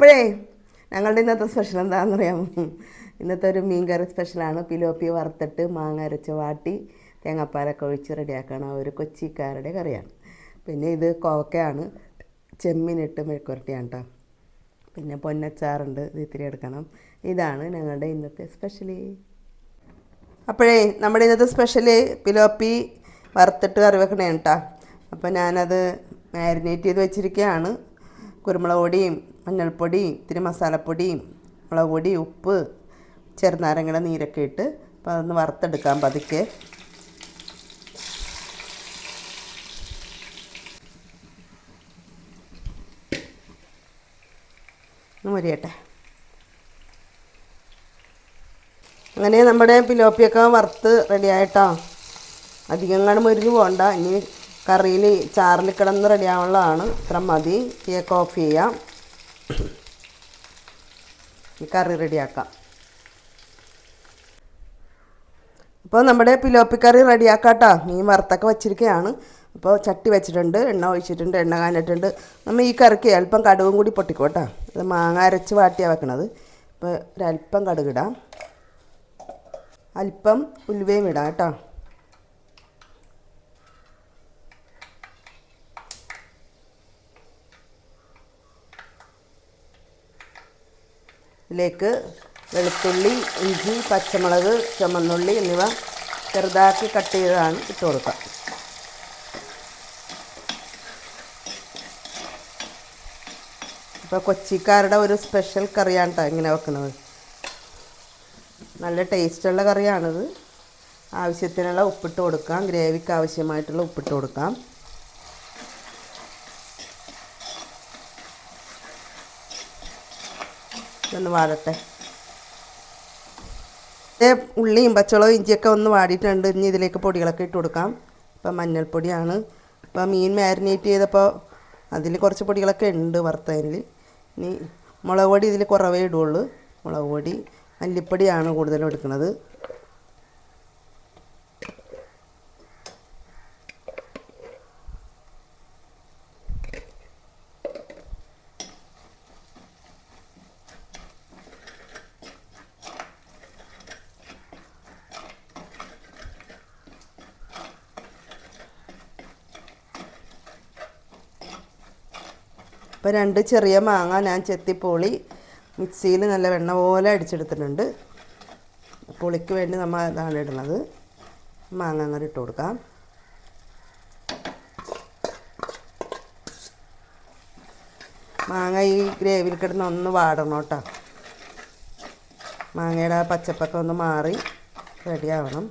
അപ്പോഴേ ഞങ്ങളുടെ ഇന്നത്തെ സ്പെഷ്യൽ എന്താണെന്ന് അറിയാമോ ഇന്നത്തെ ഒരു മീൻ കറി സ്പെഷ്യലാണ് പിലോപ്പി വറുത്തിട്ട് മാങ്ങ അരച്ച് വാട്ടി തേങ്ങാപ്പാലൊക്കെ ഒഴിച്ച് റെഡിയാക്കണ ഒരു കൊച്ചിക്കാരുടെ കറിയാണ്. പിന്നെ ഇത് കോവക്കയാണ്. ചെമ്മീനിട്ട് മെഴുക്കുരട്ടിയാണ് കേട്ടോ പിന്നെ പൊന്നച്ചാറുണ്ട്. ഇത് ഇത്തിരി എടുക്കണം. ഇതാണ് ഞങ്ങളുടെ ഇന്നത്തെ സ്പെഷ്യലി അപ്പോഴേ നമ്മുടെ ഇന്നത്തെ സ്പെഷ്യൽ പിലോപ്പി വറുത്തിട്ട് കറി വെക്കണേ കേട്ടോ അപ്പോൾ ഞാനത് മാരിനേറ്റ് ചെയ്ത് വെച്ചിരിക്കുകയാണ് കുരുമുളക് മഞ്ഞൾപ്പൊടി ഇത്തിരി മസാലപ്പൊടിയും മുളക് പൊടി ഉപ്പ് ചെറുനാരങ്ങയുടെ നീരൊക്കെ ഇട്ട് അപ്പോൾ അതൊന്ന് വറുത്തെടുക്കാം പതുക്കെ. ഒന്ന് മുരിയട്ടെ. അങ്ങനെ നമ്മുടെ പിലോപ്പിയൊക്കെ വറുത്ത് റെഡിയായിട്ടോ അധികം കാണും മുരിഞ്ഞു പോകണ്ട ഇനി കറിയിൽ ചാറിൽ കിടന്ന് റെഡിയാവുള്ളതാണ് ഇത്ര മതി. ടേക്ക് ഓഫ് ചെയ്യാം. ഈ കറി റെഡിയാക്കാം. അപ്പോൾ നമ്മുടെ പിലോപ്പി കറി റെഡിയാക്കാട്ടോ. മീൻ വറുത്തൊക്കെ വെച്ചിരിക്കുകയാണ് അപ്പോൾ ചട്ടി വെച്ചിട്ടുണ്ട് എണ്ണ ഒഴിച്ചിട്ടുണ്ട് എണ്ണ കാഞ്ഞിട്ടുണ്ട്. നമ്മൾ ഈ കറിക്ക് അല്പം കടുകും കൂടി പൊട്ടിക്കോട്ടോ. ഇത് മാങ്ങ അരച്ച് വാട്ടിയാണ് വെക്കണത്. അപ്പോൾ ഒരല്പം കടുകിടാം. അല്പം ഉലുവയും ഇടാം കേട്ടോ. ഇതിലേക്ക് വെളുത്തുള്ളി ഇഞ്ചി പച്ചമുളക് ചുമന്നുള്ളി എന്നിവ ചെറുതാക്കി കട്ട് ചെയ്തതാണ് ഇട്ട് കൊടുക്കുക. ഇപ്പോൾ കൊച്ചിക്കാരുടെ ഒരു സ്പെഷ്യൽ കറിയാണ് കേട്ടോ ഇങ്ങനെ വെക്കുന്നത്. നല്ല ടേസ്റ്റുള്ള കറിയാണിത്. ആവശ്യത്തിനുള്ള ഉപ്പിട്ട് കൊടുക്കാം. ഗ്രേവിക്ക് ആവശ്യമായിട്ടുള്ള ഉപ്പിട്ട് കൊടുക്കാം. ഇതൊന്ന് വാടട്ടെ ഉള്ളിയും പച്ചളവും ഇഞ്ചിയൊക്കെ ഒന്ന് വാടിയിട്ടുണ്ട്. ഇനി ഇതിലേക്ക് പൊടികളൊക്കെ ഇട്ട് കൊടുക്കാം. ഇപ്പം മഞ്ഞൾപ്പൊടിയാണ്. ഇപ്പം മീൻ മാരിനേറ്റ് ചെയ്തപ്പോൾ അതിൽ കുറച്ച് പൊടികളൊക്കെ ഉണ്ട് വറുത്തതിൽ. ഇനി മുളക് പൊടി ഇതിൽ കുറവേ ഇടുള്ളൂ മുളക് പൊടി മല്ലിപ്പൊടിയാണ് കൂടുതലും എടുക്കുന്നത്. ഇപ്പോൾ രണ്ട് ചെറിയ മാങ്ങ ഞാൻ ചെത്തിപ്പോളി. മിക്സിയിൽ നല്ല വെണ്ണ പോലെ അടിച്ചെടുത്തിട്ടുണ്ട്. പുളിക്ക് വേണ്ടി നമ്മൾ ഇതാണ് ഇടുന്നത്. മാങ്ങ അങ്ങനെ ഇട്ട് കൊടുക്കാം. മാങ്ങ ഈ ഗ്രേവിയിൽ കിടന്ന് ഒന്ന് വാടണം കേട്ടോ. മാങ്ങയുടെ പച്ചപ്പൊക്കെ ഒന്ന് മാറി റെഡിയാവണം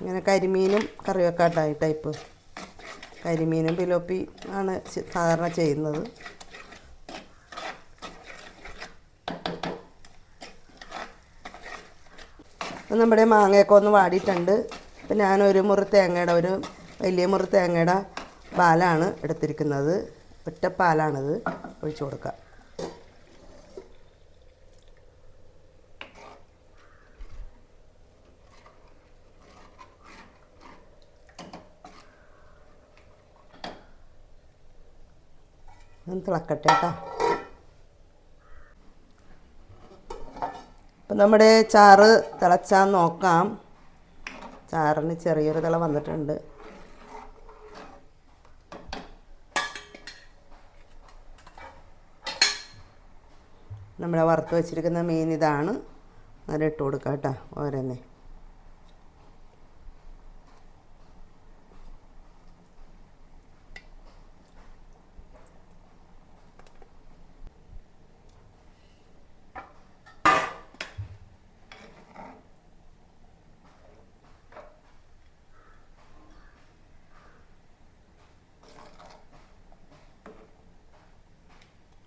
ഇങ്ങനെ കരിമീനും കറി വെക്കാട്ടോ ഈ ടൈപ്പ് കരിമീനും പിലോപ്പി ആണ് സാധാരണ ചെയ്യുന്നത്. നമ്മുടെ മാങ്ങയൊക്കെ ഒന്ന് വാടിയിട്ടുണ്ട്. ഇപ്പം ഞാനൊരു മുറി തേങ്ങയുടെ ഒരു വലിയ മുറി തേങ്ങയുടെ പാലാണ് എടുത്തിരിക്കുന്നത്. ഒറ്റ പാലാണിത് ഒഴിച്ചു കൊടുക്കുക ഒന്ന് തിളക്കട്ടെ കേട്ടോ. അപ്പം നമ്മുടെ ചാറ് തിളച്ചാൽ നോക്കാം. ചാറിന് ചെറിയൊരു തിള വന്നിട്ടുണ്ട്. നമ്മുടെ വറുത്ത് വെച്ചിരിക്കുന്ന മീൻ ഇതാണ്. നല്ല ഇട്ട് കൊടുക്കാം കേട്ടോ ഓരോന്നേ.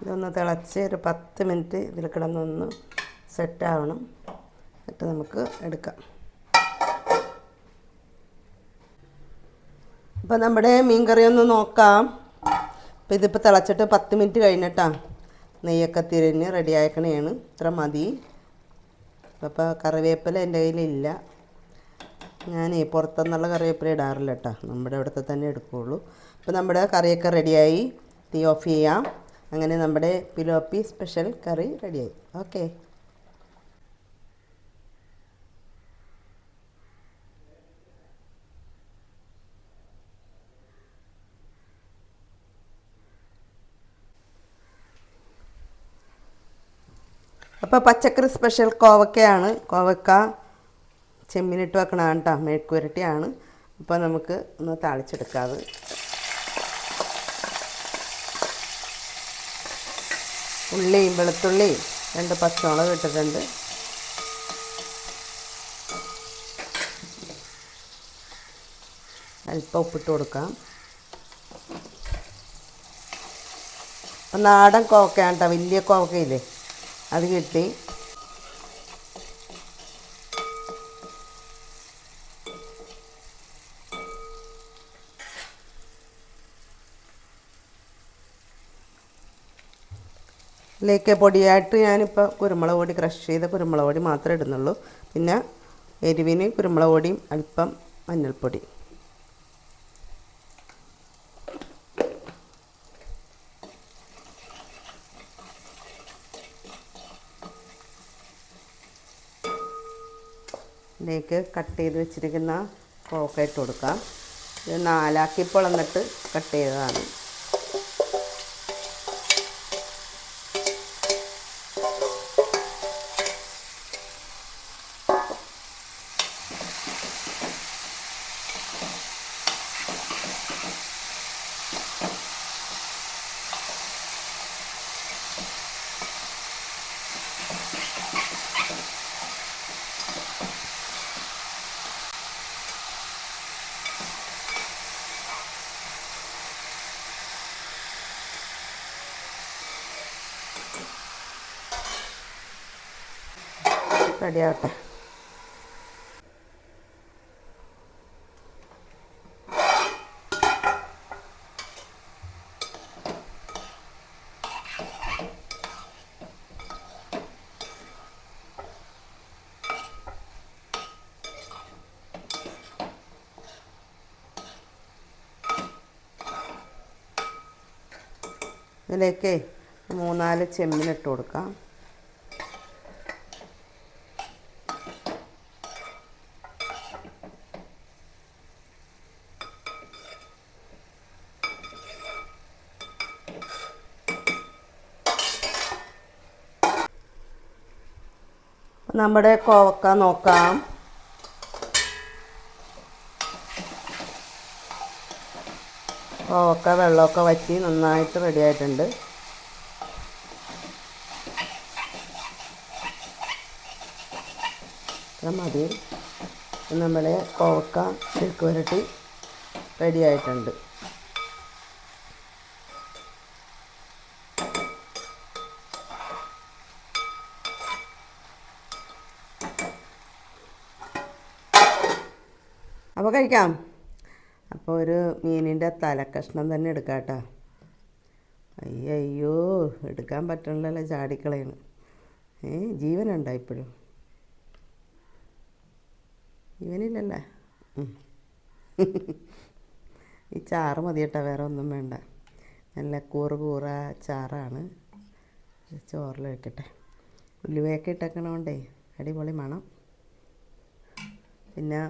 ഇതൊന്ന് തിളച്ച് ഒരു പത്ത് മിനിറ്റ് ഇതിൽ കിടന്നൊന്ന് സെറ്റാവണം. എന്നിട്ട് നമുക്ക് എടുക്കാം. അപ്പോൾ നമ്മുടെ മീൻ കറി ഒന്ന് നോക്കാം. അപ്പോൾ ഇതിപ്പോൾ തിളച്ചിട്ട് പത്ത് മിനിറ്റ് കഴിഞ്ഞിട്ടാ. നെയ്യൊക്കെ തിരിഞ്ഞ് റെഡി ആക്കണേണ്. ഇത്ര മതി. അപ്പോൾ കറിവേപ്പില എന്റെ കയ്യിലില്ല. ഞാൻ പുറത്തുനിന്നുള്ള കറിവേപ്പില ഇടാറില്ല കേട്ടോ. നമ്മുടെ ഇവിടുത്തെ തന്നെ എടുക്കുകയുള്ളൂ അപ്പോൾ നമ്മുടെ കറിയൊക്കെ റെഡിയായി തീ ഓഫ് ചെയ്യാം. അങ്ങനെ നമ്മുടെ പിലോപ്പി സ്പെഷ്യൽ കറി റെഡിയായി. ഓക്കെ. അപ്പോൾ പച്ചക്കറി സ്പെഷ്യൽ കോവക്കയാണ്. കോവക്ക ചെമ്മീനിട്ട് വെക്കണതാണ് കേട്ടോ മെഴുക്കുരട്ടിയാണ് അപ്പോൾ നമുക്ക് ഒന്ന് താളിച്ചെടുക്കാത് ഉള്ളിയും വെളുത്തുള്ളിയും രണ്ട് പച്ചമുളക് ഇട്ടിട്ടുണ്ട്. അല്പം ഉപ്പിട്ട് കൊടുക്കാം. നാടൻ കോവക്കയാണ് കേട്ടോ വലിയ കോക്കയില്ലേ അത് കിട്ടി. ഇതിലേക്ക് പൊടിയായിട്ട് ഞാനിപ്പോൾ കുരുമുളക് പൊടി ക്രഷ് ചെയ്ത കുരുമുളക് പൊടി മാത്രമേ ഇടുന്നുള്ളൂ. പിന്നെ എരിവിന് കുരുമുളക് പൊടിയും അല്പം മഞ്ഞൾപ്പൊടി. ഇതിലേക്ക് കട്ട് ചെയ്ത് വെച്ചിരിക്കുന്ന കോക്ക ഇട്ട് കൊടുക്കാം. ഇത് നാലാക്കി പൊളന്നിട്ട് കട്ട് ചെയ്തതാണ്. റെഡി ആവട്ടെ ഇതിലേക്ക് മൂന്നാൽ ചെമ്മീൻ ഇട്ട് കൊടുക്കാം. നമ്മുടെ കോവക്ക നോക്കാം. കോവക്ക വെള്ളമൊക്കെ വറ്റി നന്നായിട്ട് റെഡിയായിട്ടുണ്ട് ഇത്ര മതി. നമ്മുടെ കോവക്ക മെഴുക്ക് പുരട്ടി റെഡി അപ്പോൾ കഴിക്കാം. അപ്പോൾ ഒരു മീനിന്റെ തലക്കഷ്ണം തന്നെ എടുക്കാം കേട്ടോ. അയ്യോ എടുക്കാൻ പറ്റണില്ലല്ലോ ചാടിക്കളയാണ്. ഏ ജീവനുണ്ടോ ഇപ്പോഴും? ജീവനില്ലല്ലേ? ഈ ചാറ് മതി കേട്ടോ വേറെ ഒന്നും വേണ്ട. നല്ല കൂറ് കൂറ ചാറാണ്. ചോറിൽ വെക്കട്ടെ. ഉലുവയൊക്കെ ഇട്ടേക്കണോണ്ടേ അടിപൊളി മണം. പിന്നെ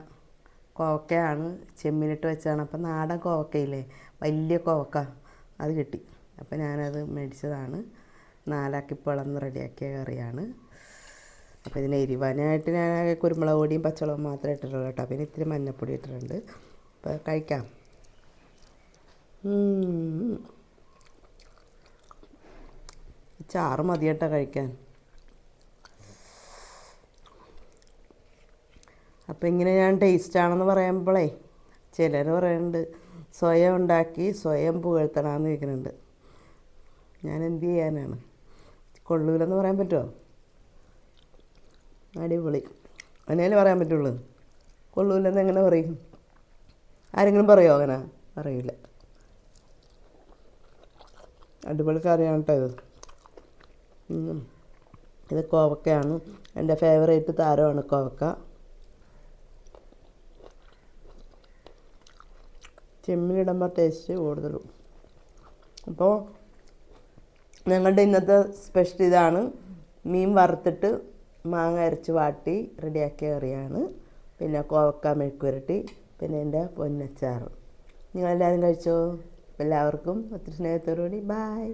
കോവക്കയാണ് ചെമ്മീനിട്ട് വെച്ചാണ് അപ്പം നാടൻ കോവക്കയില്ലേ? വലിയ കോവക്ക. അത് കിട്ടി. അപ്പം ഞാനത് മേടിച്ചതാണ്. നാലാക്കി പിളന്ന് റെഡിയാക്കിയ കറിയാണ്. അപ്പോൾ ഇതിന് എരിവാനായിട്ട് ഞാൻ കുരുമുളക് പൊടിയും പച്ചവളവും മാത്രമേ ഇട്ടിട്ടുള്ളൂ കേട്ടോ. പിന്നെ ഇത്തിരി മഞ്ഞപ്പൊടി ഇട്ടിട്ടുണ്ട്. അപ്പോൾ കഴിക്കാം. ചാറ് മതി കേട്ടോ കഴിക്കാൻ. അപ്പോൾ ഇങ്ങനെ ഞാൻ ടേസ്റ്റ് ആണെന്ന് പറയുമ്പോഴേ ചിലർ പറയുന്നുണ്ട് സ്വയം ഉണ്ടാക്കി സ്വയം പുകഴ്ത്തണമെന്ന് ചോദിക്കുന്നുണ്ട് ഞാൻ എന്ത് ചെയ്യാനാണ്? കൊള്ളൂലെന്ന് പറയാൻ പറ്റുമോ അടിപൊളി. അങ്ങനെയല്ലേ പറയാൻ പറ്റുള്ളൂ. കൊള്ളൂലെന്ന് എങ്ങനെ പറയും? ആരെങ്കിലും പറയുമോ അങ്ങനെ? അറിയില്ല. അടിപൊളി കറിയാണ് കേട്ടോ ഇത് ഇത് കോവക്കയാണ്. എന്റെ ഫേവറേറ്റ് താരമാണ് കോവക്ക. ചെമ്മീനിടുമ്പോൾ ടേസ്റ്റ് കൂടുതലും അപ്പോൾ ഞങ്ങളുടെ ഇന്നത്തെ സ്പെഷ്യൽ ഇതാണ് മീൻ വറുത്തിട്ട് മാങ്ങ അരച്ച് വാട്ടി റെഡിയാക്കിയ കറിയാണ്. പിന്നെ കോവക്ക മെഴുക്കുരട്ടി പിന്നെ എന്റെ പൊന്നച്ചാറ്. നിങ്ങളെല്ലാവരും കഴിച്ചോ? എല്ലാവർക്കും ഒത്തിരി സ്നേഹത്തോടുകൂടി. ബായ്